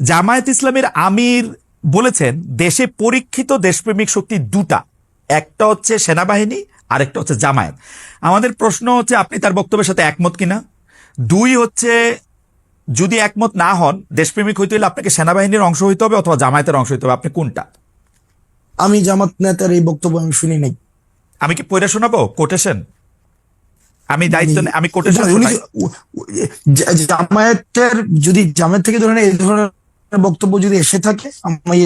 জামায়াত ইসলামের আমির বলেছেন দেশে পরীক্ষিত দেশপ্রেমিক শক্তি দুটা। একটা হচ্ছে সেনাবাহিনী আরেকটা হচ্ছে জামায়াত। আমাদের প্রশ্ন হচ্ছে আপনি তার বক্তব্যের সাথে একমত কিনা? দুই হচ্ছে যদি একমত না হন দেশপ্রেমিক হইতে হলে আপনাকে সেনাবাহিনীর অংশ হইতে হবে অথবা জামায়াতের অংশ হইতে হবে। আপনি কোনটা? আমি জামাত নেতার এই বক্তব্য আমি শুনি নাই। আমি কি পড়ে শোনাবো? কোটেশন? আমি দায়িত্ব আমি কোটেশন জামায়াতের যদি জামায়াত থেকে ধরেন এই ধরনের বক্তব্য যদি এসে থাকে, আমি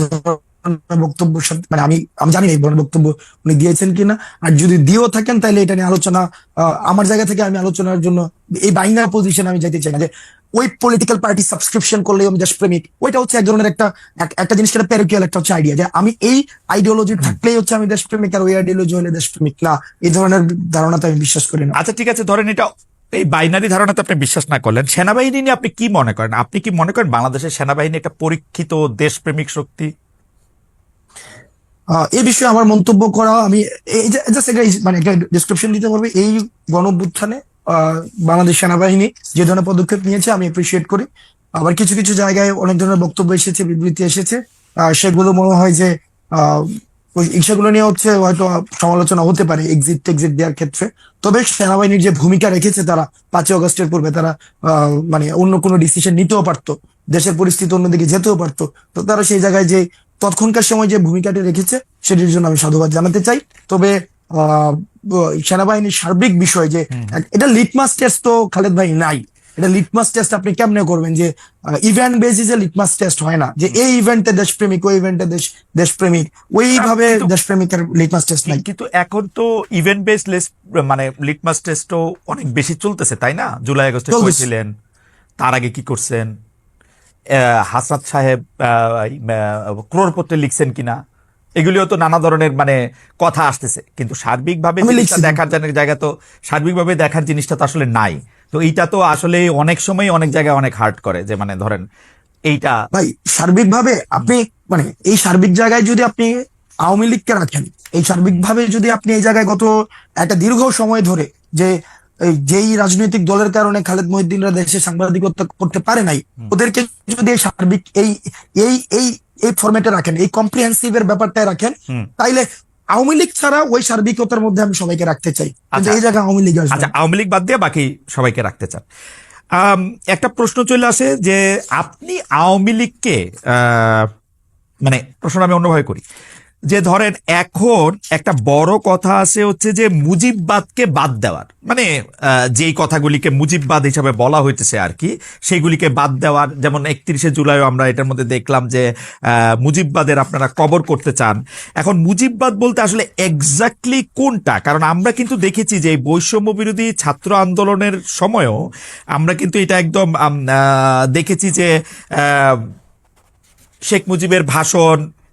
ধরনের বক্তব্য মানে আমি আমি জানি এই ধরনের বক্তব্য উনি দিয়েছেন কিনা। আর যদি দিয়েও থাকেন, তাহলে এটা নিয়ে আলোচনা আমার জায়গা থেকে আমি আলোচনার জন্য এই বাইনার পজিশন আমি যেতে চাই না যে ওই পলিটিক্যাল পার্টি সাবস্ক্রিপশন করলে আমি দেশপ্রেমিক। ওইটা হচ্ছে এক ধরনের একটা একটা জিনিস একটা প্যারিকুয়াল একটা হচ্ছে আইডিয়া যে আমি এই আইডিওলজি থাকলেই হচ্ছে আমি দেশপ্রেমিক আর ওই আইডিওলজি হলে দেশপ্রেমিক। না, এই ধরনের ধারণাতে আমি বিশ্বাস করি না। আচ্ছা ঠিক আছে, ধরেন এটা এই বাইনারি ধারণাতে আপনি বিশ্বাস না করলেন সেনাবাহিনী নিয়ে আপনি কি মনে করেন? আপনি কি মনে করেন বাংলাদেশের সেনাবাহিনী একটা পরীক্ষিত দেশপ্রেমিক শক্তি? এই বিষয়ে আমার মন্তব্য করা আমি জাস্ট মানে একটা ডিসক্রিপশন দিতে পারবে। এই গণঅভ্যুত্থানে আহ, বাংলাদেশ সেনাবাহিনী যে ধরনের পদক্ষেপ নিয়েছে আমি এপ্রিসিয়েট করি। আবার কিছু কিছু জায়গায় অনেক ধরনের বক্তব্য এসেছে বিবৃতি এসেছে। সেগুলো মনে হয় যে সেগুলো নিয়ে হচ্ছে হয়তো সমালোচনা হতে পারে এক্সিট টেক্সিট দেওয়ার ক্ষেত্রে। তবে সেনাবাহিনীর যে ভূমিকা রেখেছে তারা পাঁচই অগস্টের পূর্বে তারা মানে অন্য কোনো ডিসিশন নিতেও পারতো দেশের পরিস্থিতি অন্যদিকে যেতেও পারতো। তো তারা সেই জায়গায় যে তৎক্ষণকার সময় যে ভূমিকাটি রেখেছে সেটির জন্য আমি সাধুবাদ জানাতে চাই। তবে আহ, সেনাবাহিনীর সার্বিক বিষয় যে এটা লিটমাস টেস্ট তো খালেদ ভাই নাই। এটা লিটমাস টেস্ট আপনি কেমনে করবেন যে ইভেন্ট বেসিসে লিটমাস টেস্ট হয় না যে এই ইভেন্টে দেশপ্রেমিক ওই ইভেন্টে দেশ দেশপ্রেমিক ওইভাবে দেশপ্রেমিকের লিটমাস টেস্ট নাই। কিন্তু এখন তো ইভেন্ট বেস লিস্ট মানে লিটমাস টেস্টও অনেক বেশি চলতেছে তাই না? জুলাই আগস্টে। করেছিলেন তার আগে কি করছেন? হাসনাত সাহেব ক্রোড়পত্রে লিখছেন কিনা? এগুলিও তো নানা ধরনের মানে কথা আসতেছে কিন্তু সার্বিকভাবে জায়গা- জায়গা তো সার্বিকভাবে দেখার জিনিসটা তো আসলে নাই। তো এইটা তো আসলে অনেক সময় অনেক জায়গায় অনেক হার্ট করে যে মানে ধরেন এইটা ভাই সার্বিকভাবে আপনি মানে এই সার্বিক জায়গায় যদি আপনি আওয়ামী লীগকে রাখেন এই সার্বিকভাবে যদি আপনি এই জায়গায় গত একটা দীর্ঘ সময় ধরে যে এই যেই রাজনৈতিক দলের কারণে খালেদ মহিদ্দিনরা দেশে সাংবাদিকতা করতে পারে নাই ওদেরকে যদি সার্বিক এই এই এই এই ফরম্যাটে রাখেন এই কম্প্রিহেন্সিভ এর ব্যাপারটায় রাখেন তাইলে আওয়ামী লীগ ছাড়া ওই সার্বিকতার মধ্যে আমি সবাইকে রাখতে চাই। আচ্ছা। এই জায়গায় আওয়ামী লীগ আচ্ছা আওয়ামী লীগ বাদ দিয়ে বাকি সবাইকে রাখতে চান। একটা প্রশ্ন চলে আসে যে আপনি আওয়ামী লীগকে আহ, মানে প্রশ্ন আমি অন্যভাবে করি। যে ধরেন এখন একটা বড় কথা আছে হচ্ছে যে মুজিববাদকে বাদ দেওয়ার। মানে যেই কথাগুলিকে মুজিববাদ হিসাবে বলা হইতেছে আর কি, সেগুলিকে বাদ দেওয়ার, যেমন একত্রিশে জুলাইও আমরা এটার মধ্যে দেখলাম যে মুজিববাদের আপনারা কবর করতে চান। এখন মুজিববাদ বলতে আসলে এক্স্যাক্টলি কোনটা? কারণ আমরা কিন্তু দেখেছি যে বৈষম্য বিরোধী ছাত্র আন্দোলনের সময়ও আমরা কিন্তু এটা একদম দেখেছি যে শেখ মুজিবের ভাষণ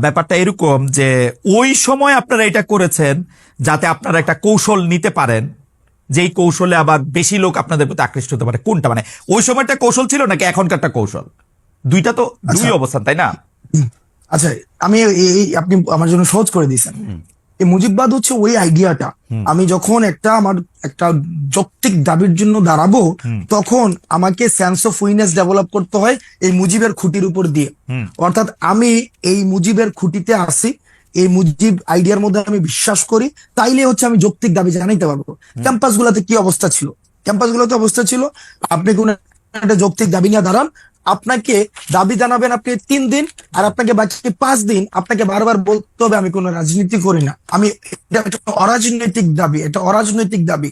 ব্যাপারটা এরকম যে ওই সময় আপনারা এটা করেছেন যাতে আপনারা একটা কৌশল নিতে পারেন। যেই কৌশলে আবার বেশি লোক আপনাদের প্রতি আকৃষ্ট হতে পারে। কোনটা? মানে ওই সময়টা কৌশল ছিল নাকি এখনকারটা কৌশল? দুইটা তো দুই অবস্থান তাই না? আচ্ছা আমি আপনি আমার জন্য সহজ করে দিয়েছেন। এই মুজিববাদ হচ্ছে ওই আইডিয়াটা। আমি যখন একটা আমার একটা যৌক্তিক দাবির জন্য দাঁড়াবো তখন আমাকে সেন্স অফ উইনেস ডেভেলপ করতে হয় এই মুজিবের খুঁটির উপর দিয়ে। অর্থাৎ আমি এই মুজিবের খুঁটিতে আসি এই মুজিব আইডিয়ার মধ্যে আমি বিশ্বাস করি তাইলে হচ্ছে আমি যৌক্তিক দাবি জানাইতে পারব। ক্যাম্পাস গুলাতে কি অবস্থা ছিল? ক্যাম্পাস গুলোতে অবস্থা ছিল আপনি কোন একটা যৌক্তিক দাবি নিয়ে দাঁড়ান আপনাকে দাবি জানাবেন আপনি তিন দিন আর আপনাকে বাকি পাঁচ দিন আপনাকে বারবার বলতে হবে, আমি কোনো রাজনীতি করি না। আমি অরাজনৈতিক দাবি, এটা অরাজনৈতিক দাবি।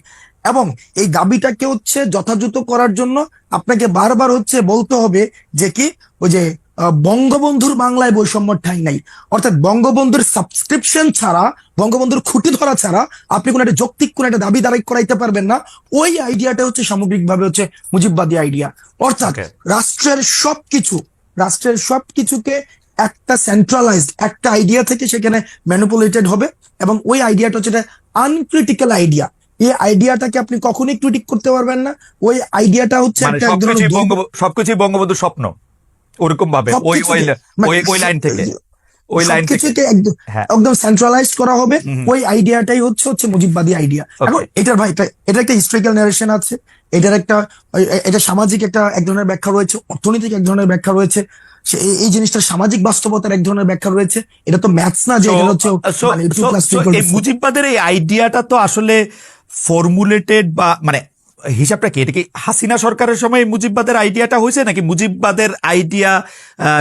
এবং এই দাবিটাকে হচ্ছে যথাযথ করার জন্য আপনাকে বারবার হচ্ছে বলতে হবে যে কি, ওই যে বঙ্গবন্ধুর বাংলায় বৈষম্য ঠাঁই নাই। অর্থাৎ বঙ্গবন্ধুর সাবস্ক্রিপশন ছাড়া বঙ্গবন্ধুর খুঁটি ধরা ছাড়া আপনি কোনো একটা যৌক্তিক কোনো একটা দাবি দাবি করাইতে পারবেন না। ওই আইডিয়াটা হচ্ছে সামগ্রিকভাবে হচ্ছে মুজিববাদী আইডিয়া অর্থাৎ. রাষ্ট্রের সবকিছু রাষ্ট্রের সবকিছুকে একটা সেন্ট্রালাইজড একটা আইডিয়া থেকে সেখানে ম্যানিপুলেটেড হবে এবং ওই আইডিয়াটা হচ্ছে আনক্রিটিক্যাল আইডিয়া এই আইডিয়াটাকে আপনি কখনোই ক্রিটিক করতে পারবেন না। ওই আইডিয়াটা হচ্ছে মানে সবকিছুই বঙ্গবন্ধুর স্বপ্ন। ওরকম ভাবে ওই ওই মানে ওই ওই লাইন থেকে ওই লাইন থেকে। একদম হ্যাঁ। সেন্ট্রালাইজ করা হবে। ওই আইডিয়াটাই হচ্ছে হচ্ছে মুজিববাদী আইডিয়া. এখন এটার ভাই এটা- একটা হিস্ট্রিক্যাল নারেশন আছে। এটার একটা এটা সামাজিক একটা এক ধরনের ব্যাখ্যা রয়েছে অর্থনৈতিক এক ধরনের ব্যাখ্যা রয়েছে। এই- জিনিসটা সামাজিক বাস্তবতার এক ধরনের ব্যাখ্যা রয়েছে। এটা তো ম্যাথস না যে এটা হচ্ছে so- মানে। মুজিববাদের এই আইডিয়াটা তো আসলে ফর্মুলেটেড বা মানে হিসাবটা কি? এটা কি হাসিনা সরকারের সময় মুজিববাদের আইডিয়াটা হয়েছে নাকি মুজিববাদের আইডিয়া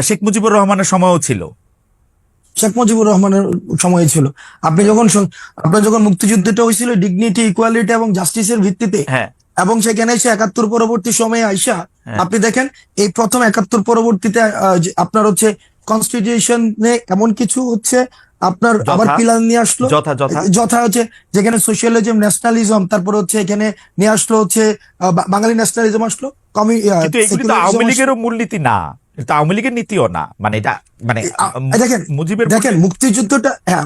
শেখ মুজিবুর রহমানের সময়ও ছিল? শেখ মুজিবুর রহমানের সময় ছিল। আপনি যখন আপনার যখন মুক্তিযুদ্ধটা হয়েছিল ডিগনিটি ইকুয়ালিটি এবং জাস্টিসের ভিত্তিতে হ্যাঁ। এবং সেখানে এসে একাত্তর পরবর্তী সময়ে আইসা হ্যাঁ। আপনি দেখেন এই প্রথম একাত্তর পরবর্তীতে আপনার হচ্ছে কনস্টিটিউশনে এমন কিছু হচ্ছে আপনার আবার পিলার নিয়ে আসলো? যথা হচ্ছে যেখানে সোশ্যালিজম ন্যাশনালিজম তারপর হচ্ছে এখানে নিয়ে আসলো হচ্ছে বাঙালি ন্যাশনালিজম আসলো। কমি আওয়ামী লীগের লীগেরও মূলনীতি না। এটা আওয়ামী লীগের নীতিও না। মানে এটা মানে দেখেন, মুজিবের দেখেন মুক্তিযুদ্ধটা হ্যাঁ।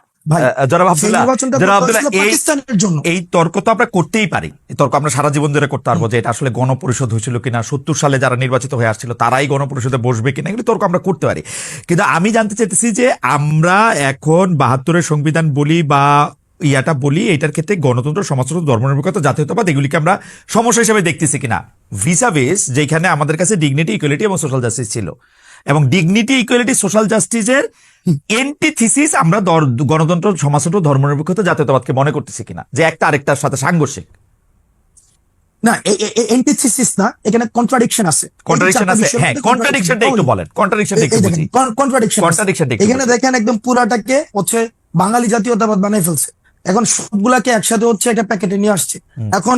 এই তর্ক তো আমরা করতেই পারি। এই তর্ক আমরা সারা জীবন ধরে করতে পারব যে এটা আসলে গণপরিষদ হয়েছিল কিনা সত্তর সালে যারা নির্বাচিত হয়ে আসছিল তারাই গণপরিষদে বসবে কিনা এগুলো তর্ক আমরা করতে পারি। কিন্তু আমি জানতে চাইতেছি যে আমরা এখন বাহাত্তরের সংবিধান বলি বা ইয়াটা বলি এটার ক্ষেত্রে গণতন্ত্র সমাজতন্ত্র ধর্মনিরপেক্ষতা জাতীয়তাবাদ এগুলিকে আমরা সমস্যা হিসেবে দেখতেছি কিনা। ভিসা বেস যেখানে আমাদের কাছে ডিগনিটি ইকুয়ালিটি এবং সোশ্যাল জাস্টিস ছিল। এবং ডিগনিটি ইকুয়ালিটি সোশ্যাল জাস্টিসের এন্টিথিসিস আমরা গণতন্ত্র সমাজতন্ত্র ধর্মনিরপেক্ষতা জাতীয়তাবাদকে মনে করতেছি কিনা? যে একটা আরেকটার সাথে সাংঘর্ষিক। না এন্টিথিসিস না এখানে কন্ট্রাডিকশন আছে। কন্ট্রাডিকশন আছে। হ্যাঁ কন্ট্রাডিকশনটা একটু বলেন। কন্ট্রাডিকশনটা একটু বুঝি। কন্ট্রাডিকশন কন্ট্রাডিকশনটা এখানে দেখেন একদম পুরাটাকে হচ্ছে বাঙালি জাতীয়তাবাদ বানাই ফেলছে। এখন সবগুলাকে একসাথে হচ্ছে একটা প্যাকেটে নিয়ে আসছে। এখন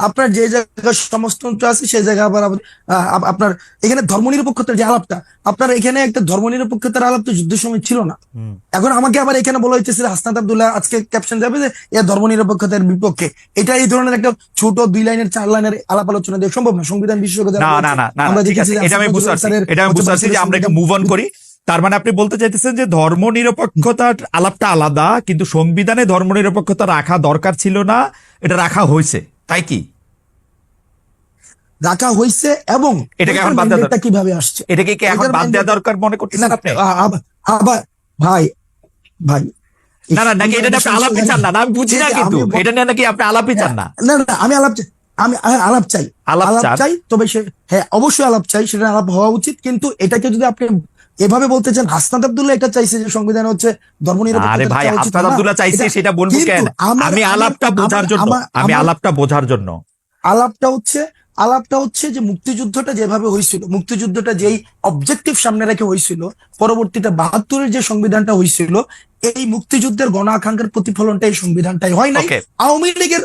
আপনার যে জায়গায় সমাজতন্ত্র আছে সেই জায়গায় আবার আপনার এখানে ধর্মনিরপেক্ষতার যে আলাপটা আপনার এখানে একটা ধর্মনিরপেক্ষতার আলাপ তো যুদ্ধের সময় ছিল না। এখন আমাকে আবার এখানে বলা যে হাসনাত আব্দুল্লাহ আজকে ক্যাপশন যাবে যে এ ধর্মনিরপেক্ষতার বিপক্ষে। এটা এই ধরনের একটা ছোট দুই লাইনের চার লাইনের আলাপ আলোচনা দেওয়া সম্ভব না। সংবিধান বিশেষজ্ঞ আমরা দেখেছি আছে এটা আমি বুঝতে পারছি। এটা আমি বুঝতে পারছি যে আমরা একটু মুভ অন করি। তার মানে আপনি বলতে চাইতেছেন যে ধর্ম নিরপেক্ষতার আলাপটা আলাদা কিন্তু সংবিধানে ধর্ম নিরপেক্ষতা রাখা দরকার ছিল না এটা রাখা হয়েছে। তাই কি? রাখা হয়েছে এবং এটাকে এখন বাদ দেওয়া কীভাবে আসছে? এটাকে কি এখন বাদ দেওয়া দরকার মনে করতেছেন আপনি? আবার ভাই ভাই না না নাকি এটা আপনি আলাপই চান না? আমি বুঝি না কিন্তু। এটা নিয়ে নাকি আপনি আলাপই চান না? না না আমি আলাপ চাই আমি আলাপ চাই। আলাপ চাই তবে সে হ্যাঁ অবশ্যই আলাপ চাই সেটা আলাপ হওয়া উচিত কিন্তু এটাকে যদি আপনি এভাবে বলতে চান? হাসনাত আব্দুল্লাহ এটা চাইছে যে সংবিধান হচ্ছে ধর্ম আরে ভাই হাসনাত আব্দুল্লাহ চাইছে সেটা বলব কেন? আমি আলাপটা বোঝার জন্য আমি আলাপটা বোঝার জন্য। আলাপটা হচ্ছে আলাপটা হচ্ছে যে মুক্তিযুদ্ধটা যেভাবে হয়েছিল মুক্তিযুদ্ধটা যেই অবজেক্টিভ সামনে রেখে হয়েছিল পরবর্তীতে বাহাত্তরের যে সংবিধানটা হয়েছিল এই মুক্তিযুদ্ধের গণ আকাঙ্ক্ষার প্রতিফলনটা এই সংবিধানটাই হয় নাই। আওয়ামী লীগের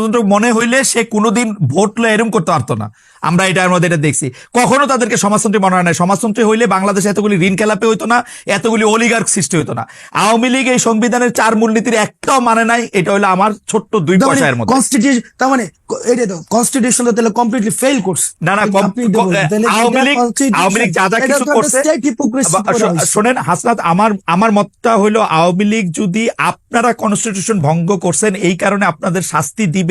গণতন্ত্র মনে হইলে সে কোনোদিন ভোট লয়ে এরম করতে পারতো না। আমরা এটার মধ্যে এটা দেখছি। কখনো তাদেরকে সমাজতন্ত্রী মনে হয় নাই। সমাজতন্ত্রী হইলে বাংলাদেশে এতগুলি ঋণ খেলাপে হইতো না এতগুলি অলিগার্ক সৃষ্টি হইতো না। আওয়ামী লীগ এই সংবিধানের চার মূলনীতির একটাও মানে নাই এটা হলো আমার ছোট্ট দুই পয়সার মধ্যে। কনস্টিটিউশন তার মানে এটা তো কনস্টিটিউশন তো তাহলে কমপ্লিটলি ফেল করছে। না, না, আওয়ামী লীগ- আওয়ামী লীগ যা যা কিছু করছে। শোনেন হাসনাত আমার আমার মতটা হলো আওয়ামী লীগ যদি আপনারা কনস্টিটিউশন ভঙ্গ করছেন এই কারণে আপনাদের শাস্তি দিবে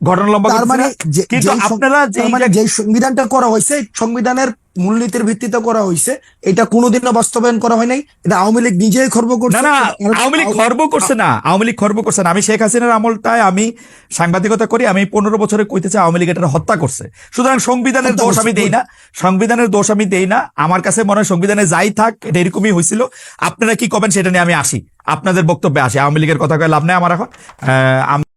ঘটনা লম্বা তার মানে কিন্তু আপনারা যে তার মানে যেই সংবিধানটা করা হয়েছে সংবিধানের মূলনীতির ভিত্তিতে করা হয়েছে এটা কোনোদিনও বাস্তবায়ন করা হয় নাই। এটা আওয়ামী লীগ নিজেই খর্ব করছে। না না আওয়ামী লীগ খর্ব করছে না। আওয়ামী লীগ খর্ব করছে না। আমি শেখ হাসিনার আমলটায় আমি সাংবাদিকতা করি আমি পনেরো বছরে কইতেছি আওয়ামী লীগ এটা হত্যা করছে। সুতরাং সংবিধানের দোষ আমি দেই না। সংবিধানের দোষ আমি দেই না। আমার কাছে মনে হয় সংবিধানে যাই থাক এটা এরকমই হয়েছিল আপনারা কি করবেন সেটা নিয়ে আমি আসি। আপনাদের বক্তব্যে আসি। আওয়ামী লীগের কথা কয়ে লাভ নেই আমার এখন।